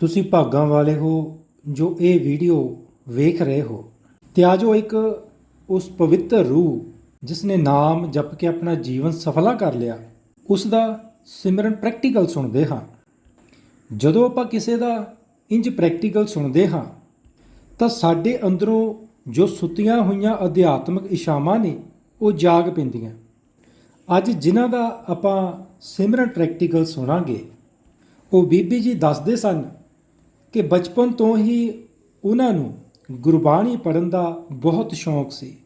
ਤੁਸੀਂ ਭਾਗਾਂ ਵਾਲੇ ਹੋ ਜੋ ਇਹ ਵੀਡੀਓ ਵੇਖ ਰਹੇ ਹੋ। ਤੇ ਆਜੋ ਇੱਕ ਉਸ ਪਵਿੱਤਰ ਰੂਹ ਜਿਸ ਨੇ ਨਾਮ ਜਪ ਕੇ ਆਪਣਾ ਜੀਵਨ ਸਫਲਾ ਕਰ ਲਿਆ, ਉਸ ਦਾ ਸਿਮਰਨ ਪ੍ਰੈਕਟੀਕਲ ਸੁਣਦੇ ਹਾਂ। ਜਦੋਂ ਆਪਾਂ ਕਿਸੇ ਦਾ ਇੰਜ ਪ੍ਰੈਕਟੀਕਲ ਸੁਣਦੇ ਹਾਂ, ਤਾਂ ਸਾਡੇ ਅੰਦਰੋਂ ਜੋ ਸੁੱਤੀਆਂ ਹੋਈਆਂ ਅਧਿਆਤਮਿਕ ਇਸ਼ਾਵਾਂ ਨੇ, ਉਹ ਜਾਗ ਪੈਂਦੀਆਂ। ਅੱਜ ਜਿਨ੍ਹਾਂ ਦਾ ਆਪਾਂ ਸਿਮਰਨ ਪ੍ਰੈਕਟੀਕਲ ਸੁਣਾਂਗੇ, ਉਹ ਬੀਬੀ ਜੀ ਦੱਸਦੇ ਸਨ ਕਿ ਬਚਪਨ ਤੋਂ ਹੀ ਉਹਨਾਂ ਨੂੰ ਗੁਰਬਾਣੀ ਪੜ੍ਹਨ ਦਾ ਬਹੁਤ ਸ਼ੌਂਕ ਸੀ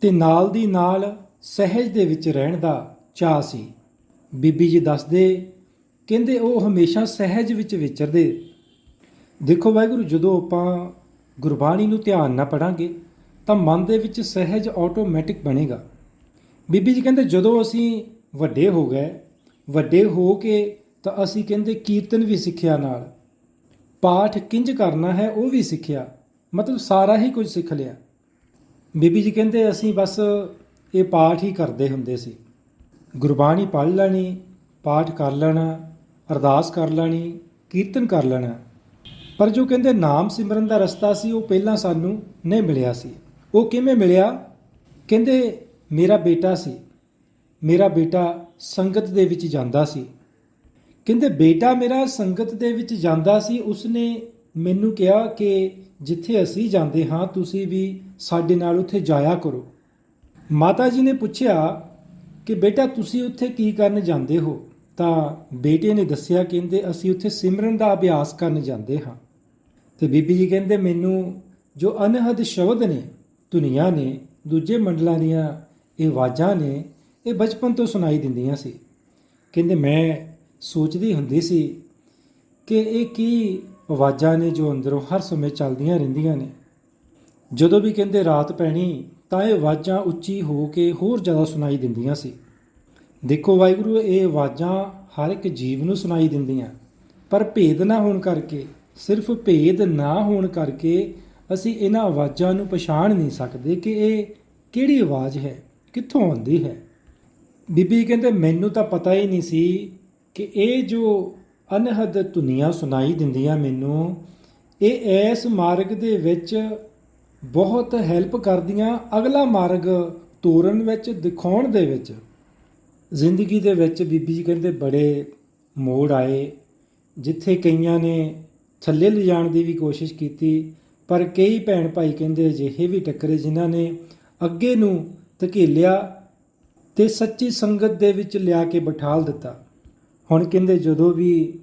ਤੇ ਨਾਲ ਦੀ ਨਾਲ ਸਹਿਜ ਦੇ ਵਿੱਚ ਰਹਿਣ ਦਾ ਚਾਹ ਸੀ। ਬੀਬੀ ਜੀ ਦੱਸਦੇ, ਕਹਿੰਦੇ ਉਹ ਹਮੇਸ਼ਾ ਸਹਿਜ ਵਿੱਚ ਵਿਚਰਦੇ। ਦੇਖੋ ਵਾਹਿਗੁਰੂ, ਜਦੋਂ ਆਪਾਂ ਗੁਰਬਾਣੀ ਨੂੰ ਧਿਆਨ ਨਾਲ ਪੜਾਂਗੇ ਤਾਂ ਮਨ ਦੇ ਵਿੱਚ ਸਹਿਜ ਆਟੋਮੈਟਿਕ ਬਣੇਗਾ। ਬੀਬੀ ਜੀ ਕਹਿੰਦੇ, ਜਦੋਂ ਅਸੀਂ ਵੱਡੇ ਹੋ ਗਏ, ਵੱਡੇ ਹੋ ਕੇ ਤਾਂ ਅਸੀਂ ਕਹਿੰਦੇ ਕੀਰਤਨ ਵੀ ਸਿੱਖਿਆ ਨਾਲ। ਪਾਠ ਕਿੰਜ ਕਰਨਾ ਹੈ ਉਹ ਵੀ ਸਿੱਖਿਆ। ਮਤਲਬ ਸਾਰਾ ਹੀ ਕੁਝ ਸਿੱਖ ਲਿਆ। ਬੀਬੀ ਜੀ ਕਹਿੰਦੇ ਅਸੀਂ ਬਸ ਇਹ ਪਾਠ ਹੀ ਕਰਦੇ ਹੁੰਦੇ ਸੀ। ਗੁਰਬਾਣੀ ਪੜ੍ਹ ਲੈਣੀ, ਪਾਠ ਕਰ ਲੈਣਾ, ਅਰਦਾਸ ਕਰ ਲੈਣੀ, ਕੀਰਤਨ ਕਰ ਲੈਣਾ। ਪਰ ਜੋ ਕਹਿੰਦੇ ਨਾਮ ਸਿਮਰਨ ਦਾ ਰਸਤਾ ਸੀ, ਉਹ ਪਹਿਲਾਂ ਸਾਨੂੰ ਨਹੀਂ ਮਿਲਿਆ ਸੀ। ਉਹ ਕਿਵੇਂ ਮਿਲਿਆ? ਕਹਿੰਦੇ, ਮੇਰਾ ਬੇਟਾ ਸੀ। ਮੇਰਾ ਬੇਟਾ ਸੰਗਤ ਦੇ ਵਿੱਚ ਜਾਂਦਾ ਸੀ। ਕਹਿੰਦੇ ਬੇਟਾ ਮੇਰਾ ਸੰਗਤ ਦੇ ਵਿੱਚ ਜਾਂਦਾ ਸੀ, ਉਸਨੇ ਮੈਨੂੰ ਕਿਹਾ ਕਿ ਜਿੱਥੇ ਅਸੀਂ ਜਾਂਦੇ ਹਾਂ, ਤੁਸੀਂ ਵੀ ਸਾਡੇ ਨਾਲ ਉੱਥੇ ਜਾਇਆ ਕਰੋ। ਮਾਤਾ ਜੀ ਨੇ ਪੁੱਛਿਆ ਕਿ ਬੇਟਾ, ਤੁਸੀਂ ਉੱਥੇ ਕੀ ਕਰਨ ਜਾਂਦੇ ਹੋ? ਤਾਂ ਬੇਟੇ ਨੇ ਦੱਸਿਆ, ਕਹਿੰਦੇ ਅਸੀਂ ਉੱਥੇ ਸਿਮਰਨ ਦਾ ਅਭਿਆਸ ਕਰਨ ਜਾਂਦੇ ਹਾਂ। ਤੇ ਬੀਬੀ ਜੀ ਕਹਿੰਦੇ, ਮੈਨੂੰ ਜੋ ਅਨਹਦ ਸ਼ਬਦ ਨੇ, ਧੁਨੀਆਂ ਨੇ, ਦੂਜੇ ਮੰਡਲਾਂ ਦੀਆਂ ਇਹ ਆਵਾਜ਼ਾਂ ਨੇ, ਇਹ ਬਚਪਨ ਤੋਂ ਸੁਣਾਈ ਦਿੰਦੀਆਂ ਸੀ। ਕਹਿੰਦੇ, ਮੈਂ ਸੋਚਦੀ ਹੁੰਦੀ ਸੀ ਕਿ ਇਹ ਕੀ ਆਵਾਜ਼ਾਂ ਨੇ ਜੋ ਅੰਦਰੋਂ ਹਰ ਸਮੇਂ ਚੱਲਦੀਆਂ ਰਹਿੰਦੀਆਂ ਨੇ। ਜਦੋਂ ਵੀ ਕਹਿੰਦੇ ਰਾਤ ਪੈਣੀ, ਤਾਂ ਇਹ ਆਵਾਜ਼ਾਂ ਉੱਚੀ ਹੋ ਕੇ ਹੋਰ ਜ਼ਿਆਦਾ ਸੁਣਾਈ ਦਿੰਦੀਆਂ ਸੀ। ਦੇਖੋ ਵਾਹਿਗੁਰੂ, ਇਹ ਆਵਾਜ਼ਾਂ ਹਰ ਇੱਕ ਜੀਵ ਨੂੰ ਸੁਣਾਈ ਦਿੰਦੀਆਂ। ਪਰ ਭੇਦ ਨਾ ਹੋਣ ਕਰਕੇ, ਸਿਰਫ ਭੇਦ ਨਾ ਹੋਣ ਕਰਕੇ ਅਸੀਂ ਇਹਨਾਂ ਆਵਾਜ਼ਾਂ ਨੂੰ ਪਛਾਣ ਨਹੀਂ ਸਕਦੇ ਕਿ ਇਹ ਕਿਹੜੀ ਆਵਾਜ਼ ਹੈ, ਕਿੱਥੋਂ ਆਉਂਦੀ ਹੈ। ਬੀਬੀ ਕਹਿੰਦੇ, ਮੈਨੂੰ ਤਾਂ ਪਤਾ ਹੀ ਨਹੀਂ ਸੀ ਕਿ ਇਹ ਜੋ ਅਨਹਦ ਧੁਨੀਆਂ ਸੁਣਾਈ ਦਿੰਦੀਆਂ ਮੈਨੂੰ, ਇਹ ਇਸ ਮਾਰਗ ਦੇ ਵਿੱਚ ਬਹੁਤ ਹੈਲਪ ਕਰਦੀਆਂ, ਅਗਲਾ ਮਾਰਗ ਤੋਰਨ ਵਿੱਚ, ਦਿਖਾਉਣ ਦੇ ਵਿੱਚ। ਜ਼ਿੰਦਗੀ ਦੇ ਵਿੱਚ ਬੀਬੀ ਜੀ ਕਹਿੰਦੇ ਬੜੇ ਮੋੜ ਆਏ, ਜਿੱਥੇ ਕਈਆਂ ਨੇ ਥੱਲੇ ਲਿਜਾਣ ਦੀ ਵੀ ਕੋਸ਼ਿਸ਼ ਕੀਤੀ, ਪਰ ਕਈ ਭੈਣ ਭਾਈ ਕਹਿੰਦੇ ਅਜਿਹੇ ਵੀ ਟੱਕਰੇ ਜਿਨ੍ਹਾਂ ਨੇ ਅੱਗੇ ਨੂੰ ਧਕੇਲਿਆ ਤੇ ਸੱਚੀ ਸੰਗਤ ਦੇ ਵਿੱਚ ਲਿਆ ਕੇ ਬਿਠਾਲ ਦਿੱਤਾ। ਹੁਣ ਕਹਿੰਦੇ ਜਦੋਂ ਵੀ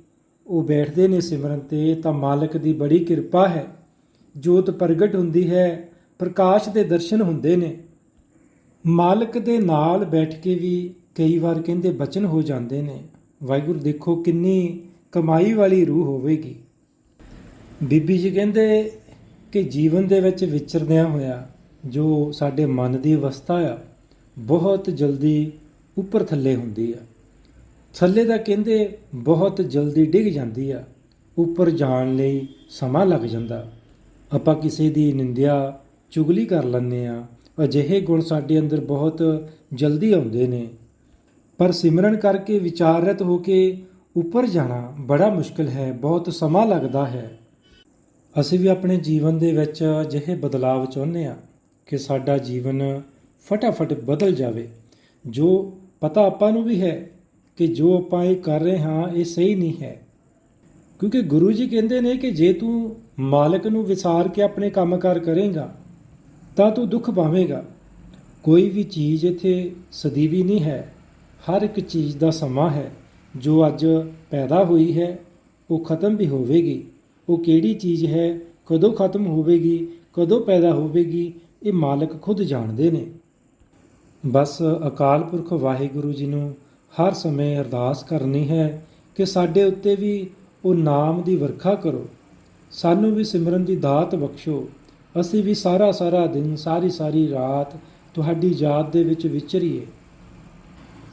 ਉਹ ਬੈਠਦੇ ਨੇ ਸਿਮਰਨ ਤੇ ਤਾਂ ਮਾਲਕ ਦੀ ਬੜੀ ਕਿਰਪਾ ਹੈ। ਜੋਤ ਪ੍ਰਗਟ ਹੁੰਦੀ ਹੈ, ਪ੍ਰਕਾਸ਼ ਦੇ ਦਰਸ਼ਨ ਹੁੰਦੇ ਨੇ। ਮਾਲਕ ਦੇ ਨਾਲ ਬੈਠ ਕੇ ਵੀ ਕਈ ਵਾਰ ਕਹਿੰਦੇ ਬਚਨ ਹੋ ਜਾਂਦੇ ਨੇ। ਵਾਹਿਗੁਰੂ ਦੇਖੋ ਕਿੰਨੀ ਕਮਾਈ ਵਾਲੀ ਰੂਹ ਹੋਵੇਗੀ। ਬੀਬੀ ਜੀ ਕਹਿੰਦੇ ਕਿ ਜੀਵਨ ਦੇ ਵਿੱਚ ਵਿਚਰਦਿਆਂ ਹੋਇਆ ਜੋ ਸਾਡੇ ਮਨ ਦੀ ਅਵਸਥਾ ਆ, ਬਹੁਤ ਜਲਦੀ ਉੱਪਰ ਥੱਲੇ ਹੁੰਦੀ ਆ। ਥੱਲੇ ਦਾ ਕਹਿੰਦੇ ਬਹੁਤ ਜਲਦੀ ਡਿੱਗ ਜਾਂਦੀ ਆ, ਉੱਪਰ ਜਾਣ ਲਈ ਸਮਾਂ ਲੱਗ ਜਾਂਦਾ। ਆਪਾਂ ਕਿਸੇ ਦੀ ਨਿੰਦਿਆ ਚੁਗਲੀ ਕਰ ਲੈਂਦੇ ਆ ਅਜਿਹੇ ਗੁਣ ਸਾਡੇ ਅੰਦਰ ਬਹੁਤ ਜਲਦੀ ਆਉਂਦੇ ਨੇ। ਪਰ ਸਿਮਰਨ ਕਰਕੇ ਵਿਚਾਰਤ ਹੋ ਕੇ ਉੱਪਰ ਜਾਣਾ ਬੜਾ ਮੁਸ਼ਕਲ ਹੈ, ਬਹੁਤ ਸਮਾਂ ਲੱਗਦਾ ਹੈ। ਅਸੀਂ ਵੀ ਆਪਣੇ ਜੀਵਨ ਦੇ ਵਿੱਚ ਅਜਿਹੇ ਬਦਲਾਅ ਚਾਹੁੰਦੇ ਆ ਕਿ ਸਾਡਾ ਜੀਵਨ ਫਟਾਫਟ ਬਦਲ ਜਾਵੇ। ਜੋ ਪਤਾ ਆਪਾਂ ਨੂੰ ਵੀ ਹੈ ਕਿ ਜੋ ਆਪਾਂ ਇਹ ਕਰ ਰਹੇ ਹਾਂ, ਇਹ ਸਹੀ ਨਹੀਂ ਹੈ। ਕਿਉਂਕਿ ਗੁਰੂ ਜੀ ਕਹਿੰਦੇ ਨੇ ਕਿ ਜੇ ਤੂੰ ਮਾਲਕ ਨੂੰ ਵਿਸਾਰ ਕੇ ਆਪਣੇ ਕੰਮਕਾਰ ਕਰੇਗਾ, ਤਾਂ ਤੂੰ ਦੁੱਖ ਪਾਵੇਂਗਾ। ਕੋਈ ਵੀ ਚੀਜ਼ ਇੱਥੇ ਸਦੀਵੀ ਨਹੀਂ ਹੈ। ਹਰ ਇੱਕ ਚੀਜ਼ ਦਾ ਸਮਾਂ ਹੈ। ਜੋ ਅੱਜ ਪੈਦਾ ਹੋਈ ਹੈ, ਉਹ ਖਤਮ ਵੀ ਹੋਵੇਗੀ। ਉਹ ਕਿਹੜੀ ਚੀਜ਼ ਹੈ, ਕਦੋਂ ਖਤਮ ਹੋਵੇਗੀ, ਕਦੋਂ ਪੈਦਾ ਹੋਵੇਗੀ, ਇਹ ਮਾਲਕ ਖੁਦ ਜਾਣਦੇ ਨੇ। ਬਸ ਅਕਾਲ ਪੁਰਖ ਵਾਹਿਗੁਰੂ ਜੀ ਨੂੰ ਹਰ ਸਮੇਂ ਅਰਦਾਸ ਕਰਨੀ ਹੈ ਕਿ ਸਾਡੇ ਉੱਤੇ ਵੀ ਉਹ ਨਾਮ ਦੀ ਵਰਖਾ ਕਰੋ। ਸਾਨੂੰ ਵੀ ਸਿਮਰਨ ਦੀ ਦਾਤ ਬਖਸ਼ੋ। ਅਸੀਂ ਵੀ ਸਾਰਾ ਸਾਰਾ ਦਿਨ, ਸਾਰੀ ਸਾਰੀ ਰਾਤ ਤੁਹਾਡੀ ਯਾਦ ਦੇ ਵਿੱਚ ਵਿਚਰੀਏ।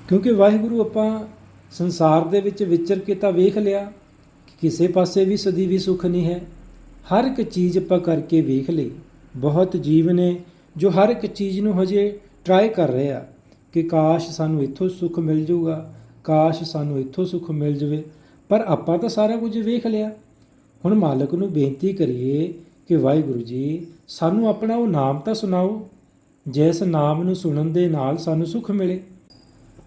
ਕਿਉਂਕਿ ਵਾਹਿਗੁਰੂ ਆਪਾਂ ਸੰਸਾਰ ਦੇ ਵਿੱਚ ਵਿਚਰ ਕੇ ਤਾਂ ਵੇਖ ਲਿਆ ਕਿ ਕਿਸੇ ਪਾਸੇ ਵੀ ਸਦੀ ਵੀ ਸੁੱਖ ਨਹੀਂ ਹੈ। ਹਰ ਇੱਕ ਚੀਜ਼ ਆਪਾਂ ਕਰਕੇ ਵੇਖ ਲਈ। ਬਹੁਤ ਜੀਵ ਨੇ ਜੋ ਹਰ ਇੱਕ ਚੀਜ਼ ਨੂੰ ਹਜੇ ਟਰਾਈ ਕਰ ਰਹੇ। ਆ ਕਿ ਕਾਸ਼ ਸਾਨੂੰ ਇੱਥੋਂ ਸੁੱਖ ਮਿਲ ਜਾਊਗਾ, ਕਾਸ਼ ਸਾਨੂੰ ਇੱਥੋਂ ਸੁੱਖ ਮਿਲ ਜਾਵੇ। ਪਰ ਆਪਾਂ ਤਾਂ ਸਾਰਾ ਕੁਝ ਵੇਖ ਲਿਆ। ਹੁਣ ਮਾਲਕ ਨੂੰ ਬੇਨਤੀ ਕਰੀਏ ਕਿ ਵਾਹਿਗੁਰੂ ਜੀ, ਸਾਨੂੰ ਆਪਣਾ ਉਹ ਨਾਮ ਤਾਂ ਸੁਣਾਓ, ਜਿਸ ਨਾਮ ਨੂੰ ਸੁਣਨ ਦੇ ਨਾਲ ਸਾਨੂੰ ਸੁੱਖ ਮਿਲੇ।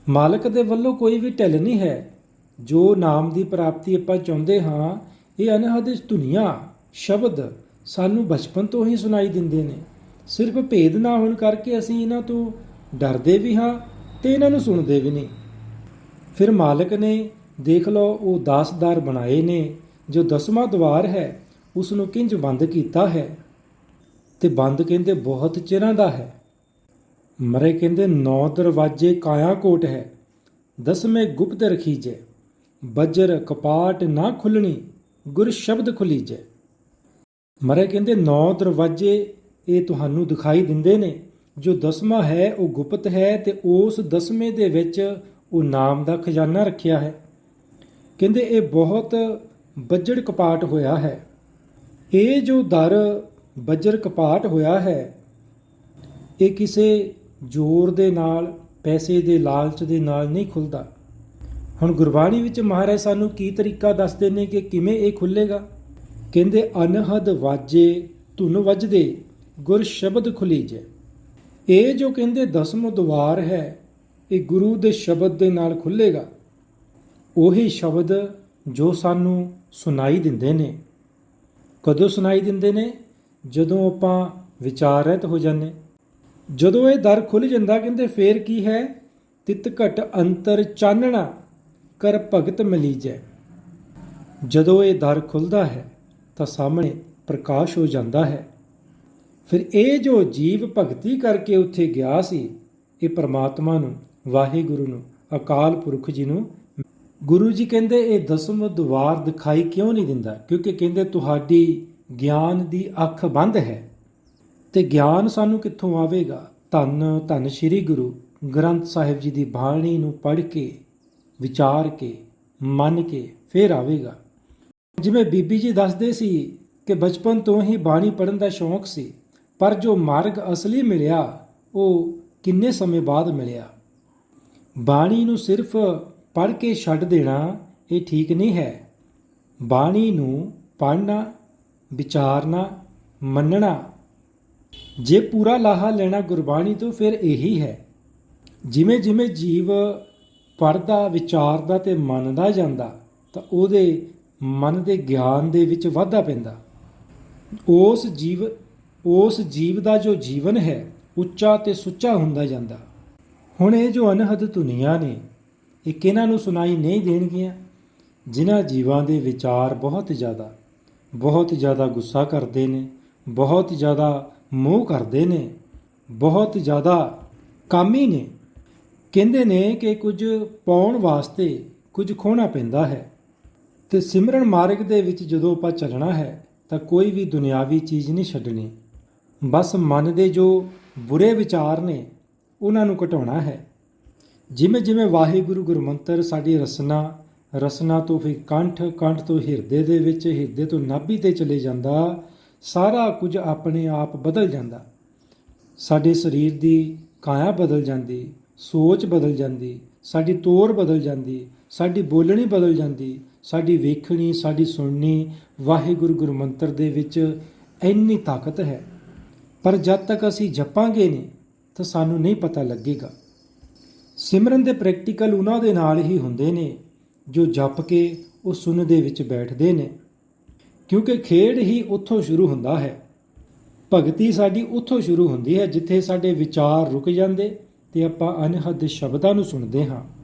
ਮਾਲਕ ਦੇ ਵੱਲੋਂ ਕੋਈ ਵੀ ਢਿੱਲ ਨਹੀਂ ਹੈ। ਜੋ ਨਾਮ ਦੀ ਪ੍ਰਾਪਤੀ ਆਪਾਂ ਚਾਹੁੰਦੇ ਹਾਂ, ਇਹ ਅਨਹਦ ਦੁਨੀਆ ਸ਼ਬਦ ਸਾਨੂੰ ਬਚਪਨ ਤੋਂ ਹੀ ਸੁਣਾਈ ਦਿੰਦੇ ਨੇ। ਸਿਰਫ ਭੇਦ ਨਾ ਹੋਣ ਕਰਕੇ ਅਸੀਂ ਇਹਨਾਂ ਤੋਂ ਡਰਦੇ ਵੀ ਹਾਂ ਤੇ ਇਹਨਾਂ ਨੂੰ ਸੁਣਦੇ ਵੀ ਨਹੀਂ। ਫਿਰ ਮਾਲਕ ਨੇ ਦੇਖ ਲਓ ਉਹ ਦਾਸਦਾਰ ਬਣਾਏ ਨੇ, ਜੋ ਦਸਵਾਂ ਦਵਾਰ ਹੈ ਉਸ ਨੂੰ ਕਿੰਜ ਬੰਦ ਕੀਤਾ ਹੈ? ਤੇ ਬੰਦ ਕਹਿੰਦੇ ਬਹੁਤ ਚਿਰਾਂ ਦਾ ਹੈ। ਮਰੇ ਕਹਿੰਦੇ ਨੌ ਦਰਵਾਜੇ ਕਾਇਆ ਕੋਟ ਹੈ, ਦਸਵੇਂ ਗੁਪਤ ਰਖੀਜੈ, ਬਜਰ ਕਪਾਟ ਨਾ ਖੁੱਲਣੀ ਗੁਰ ਸ਼ਬਦ ਖੁਲੀਜੈ। ਮਰੇ ਕਹਿੰਦੇ ਨੌ ਦਰਵਾਜੇ ਇਹ ਤੁਹਾਨੂੰ ਦਿਖਾਈ ਦਿੰਦੇ ਨੇ। ਜੋ ਦਸਵਾਂ ਹੈ, ਉਹ ਗੁਪਤ ਹੈ ਤੇ ਉਸ ਦਸਵੇਂ ਦੇ ਵਿੱਚ ਉਹ ਨਾਮ ਦਾ ਖਜ਼ਾਨਾ ਰੱਖਿਆ ਹੈ। ਕਹਿੰਦੇ ਇਹ ਬਹੁਤ ਬੱਜੜ ਕਪਾਟ ਹੋਇਆ ਹੈ। ਇਹ ਜੋ ਦਰ ਬੱਜਰ ਕਪਾਟ ਹੋਇਆ ਹੈ, ਇਹ ਕਿਸੇ ਜ਼ੋਰ ਦੇ ਨਾਲ, ਪੈਸੇ ਦੇ ਲਾਲਚ ਦੇ ਨਾਲ ਨਹੀਂ ਖੁੱਲਦਾ। ਹੁਣ ਗੁਰਬਾਣੀ ਵਿੱਚ ਮਹਾਰਾਜ ਸਾਨੂੰ ਕੀ ਤਰੀਕਾ ਦੱਸਦੇ ਨੇ ਕਿ ਕਿਵੇਂ ਇਹ ਖੁੱਲੇਗਾ? ਕਹਿੰਦੇ, ਅਨਹਦ ਵਾਜੇ ਧੁਨ ਵੱਜਦੇ, ਗੁਰ ਸ਼ਬਦ ਖੁਲੀਜੈ। ਇਹ ਜੋ ਕਹਿੰਦੇ ਦਸਮ ਦਵਾਰ ਹੈ, ਇਹ ਗੁਰੂ ਦੇ ਸ਼ਬਦ ਦੇ ਨਾਲ ਖੁੱਲੇਗਾ ਉਹੀ ਸ਼ਬਦ ਜੋ ਸਾਨੂੰ ਸੁਣਾਈ ਦਿੰਦੇ ਨੇ। ਕਦੋਂ ਸੁਣਾਈ ਦਿੰਦੇ ਨੇ? ਜਦੋਂ ਆਪਾਂ ਵਿਚਾਰਿਤ ਹੋ ਜਾਂਦੇ। ਜਦੋਂ ਇਹ ਦਰ ਖੁੱਲ ਜਾਂਦਾ, ਕਹਿੰਦੇ ਫੇਰ ਕੀ ਹੈ? ਤਿਤ ਘਟ ਅੰਤਰ ਚਾਨਣਾ, ਕਰ ਭਗਤ ਮਲੀਜੈ। ਜਦੋਂ ਇਹ ਦਰ ਖੁੱਲਦਾ ਹੈ, ਤਾਂ ਸਾਹਮਣੇ ਪ੍ਰਕਾਸ਼ ਹੋ ਜਾਂਦਾ ਹੈ। ਫਿਰ ਇਹ ਜੋ ਜੀਵ ਭਗਤੀ ਕਰਕੇ ਉੱਥੇ ਗਿਆ ਸੀ, ਇਹ ਪ੍ਰਮਾਤਮਾ ਨੂੰ, ਵਾਹਿਗੁਰੂ ਨੂੰ, ਅਕਾਲ ਪੁਰਖ ਜੀ ਨੂੰ, ਗੁਰੂ ਜੀ ਕਹਿੰਦੇ ਇਹ ਦਸਮ ਦਵਾਰ ਦਿਖਾਈ ਕਿਉਂ ਨਹੀਂ ਦਿੰਦਾ? ਕਿਉਂਕਿ ਕਹਿੰਦੇ ਤੁਹਾਡੀ ਗਿਆਨ ਦੀ ਅੱਖ ਬੰਦ ਹੈ। ਤੇ ਗਿਆਨ ਸਾਨੂੰ ਕਿੱਥੋਂ ਆਵੇਗਾ? ਧੰਨ ਧੰਨ ਸ੍ਰੀ ਗੁਰੂ ਗ੍ਰੰਥ ਸਾਹਿਬ ਜੀ ਦੀ ਬਾਣੀ ਨੂੰ ਪੜ੍ਹ ਕੇ, ਵਿਚਾਰ ਕੇ, ਮੰਨ ਕੇ ਫੇਰ ਆਵੇਗਾ। ਜਿਵੇਂ ਬੀਬੀ ਜੀ ਦੱਸਦੇ ਸੀ ਕਿ ਬਚਪਨ ਤੋਂ ਹੀ ਬਾਣੀ ਪੜ੍ਹਨ ਦਾ ਸ਼ੌਂਕ ਸੀ ਪਰ ਜੋ ਮਾਰਗ ਅਸਲੀ ਮਿਲਿਆ, ਉਹ ਕਿੰਨੇ ਸਮੇਂ ਬਾਅਦ ਮਿਲਿਆ? ਬਾਣੀ ਨੂੰ ਸਿਰਫ ਪੜ੍ਹ ਕੇ ਛੱਡ ਦੇਣਾ, ਇਹ ਠੀਕ ਨਹੀਂ ਹੈ। ਬਾਣੀ ਨੂੰ ਪੜ੍ਹਨਾ, ਵਿਚਾਰਨਾ, ਮੰਨਣਾ, ਜੇ ਪੂਰਾ ਲਾਹਾ ਲੈਣਾ ਗੁਰਬਾਣੀ ਤੋਂ, ਫਿਰ ਇਹੀ ਹੈ। ਜਿਵੇਂ ਜਿਵੇਂ ਜੀਵ ਪੜਦਾ ਵਿਚਾਰਦਾ ਤੇ ਮੰਨਦਾ ਜਾਂਦਾ, ਤਾਂ ਉਹਦੇ ਮਨ ਦੇ ਗਿਆਨ ਦੇ ਵਿੱਚ ਵਾਧਾ ਪੈਂਦਾ। ਉਸ ਜੀਵ ਉਸ ਜੀਵ ਦਾ ਜੋ ਜੀਵਨ ਹੈ, ਉੱਚਾ ਤੇ ਸੁੱਚਾ ਹੁੰਦਾ ਜਾਂਦਾ। ਹੁਣ ਇਹ ਜੋ ਅਨਹਦ ਧੁਨੀਆਂ ਨੇ ਇਹ ਕਿਹਨਾਂ ਨੂੰ ਸੁਣਾਈ ਨਹੀਂ ਦੇਣਗੀਆਂ, ਜਿਨ੍ਹਾਂ ਜੀਵਾਂ ਦੇ ਵਿਚਾਰ ਬਹੁਤ ਜ਼ਿਆਦਾ ਬਹੁਤ ਜ਼ਿਆਦਾ ਗੁੱਸਾ ਕਰਦੇ ਨੇ, ਬਹੁਤ ਜ਼ਿਆਦਾ ਮੋਹ ਕਰਦੇ ਨੇ, ਬਹੁਤ ਜ਼ਿਆਦਾ ਕਾਮੀ ਨੇ। ਕਹਿੰਦੇ ਨੇ ਕਿ ਕੁਝ ਪਾਉਣ ਵਾਸਤੇ ਕੁਝ ਖੋਣਾ ਪੈਂਦਾ ਹੈ। ਤੇ ਸਿਮਰਨ ਮਾਰਗ ਦੇ ਵਿੱਚ ਜਦੋਂ ਆਪਾਂ ਚੱਲਣਾ ਹੈ, ਤਾਂ ਕੋਈ ਵੀ ਦੁਨਿਆਵੀ ਚੀਜ਼ ਨਹੀਂ ਛੱਡਣੀ। ਬਸ ਮਨ ਦੇ ਜੋ ਬੁਰੇ ਵਿਚਾਰ ਨੇ, ਉਹਨਾਂ ਨੂੰ ਘਟਾਉਣਾ ਹੈ। ਜਿਵੇਂ ਜਿਵੇਂ ਵਾਹਿਗੁਰੂ ਗੁਰਮੰਤਰ ਸਾਡੀ ਰਸਨਾ ਰਸਨਾ ਤੋਂ ਫਿਰ ਕੰਠ ਕੰਠ ਤੋਂ ਹਿਰਦੇ ਦੇ ਵਿੱਚ, ਹਿਰਦੇ ਤੋਂ ਨਾਭੀ ਤੇ ਚਲੇ ਜਾਂਦਾ, ਸਾਰਾ ਕੁਝ ਆਪਣੇ ਆਪ ਬਦਲ ਜਾਂਦਾ। ਸਾਡੇ ਸਰੀਰ ਦੀ ਕਾਇਆ ਬਦਲ ਜਾਂਦੀ, ਸੋਚ ਬਦਲ ਜਾਂਦੀ, ਸਾਡੀ ਤੋਰ ਬਦਲ ਜਾਂਦੀ, ਸਾਡੀ ਬੋਲਣੀ ਬਦਲ ਜਾਂਦੀ, ਸਾਡੀ ਵੇਖਣੀ, ਸਾਡੀ ਸੁਣਨੀ ਵਾਹਿਗੁਰੂ ਗੁਰਮੰਤਰ ਦੇ ਵਿੱਚ ਇੰਨੀ ਤਾਕਤ ਹੈ। ਪਰ ਜਦ ਤੱਕ ਅਸੀਂ ਜਪਾਂਗੇ ਨਹੀਂ, ਤਾਂ ਸਾਨੂੰ ਨਹੀਂ ਪਤਾ ਲੱਗੇਗਾ। ਸਿਮਰਨ ਦੇ ਪ੍ਰੈਕਟੀਕਲ ਉਹਨਾਂ ਦੇ ਨਾਲ ਹੀ ਹੁੰਦੇ ਨੇ, ਜੋ ਜਪ ਕੇ ਉਹ ਸੁਣ ਦੇ ਵਿੱਚ ਬੈਠਦੇ ਨੇ। ਕਿਉਂਕਿ ਖੇਡ ਹੀ ਉੱਥੋਂ ਸ਼ੁਰੂ ਹੁੰਦਾ ਹੈ। ਭਗਤੀ ਸਾਡੀ ਉੱਥੋਂ ਸ਼ੁਰੂ ਹੁੰਦੀ ਹੈ, ਜਿੱਥੇ ਸਾਡੇ ਵਿਚਾਰ ਰੁਕ ਜਾਂਦੇ ਤੇ ਆਪਾਂ ਅਨਹਦ ਸ਼ਬਦਾਂ ਨੂੰ ਸੁਣਦੇ ਹਾਂ।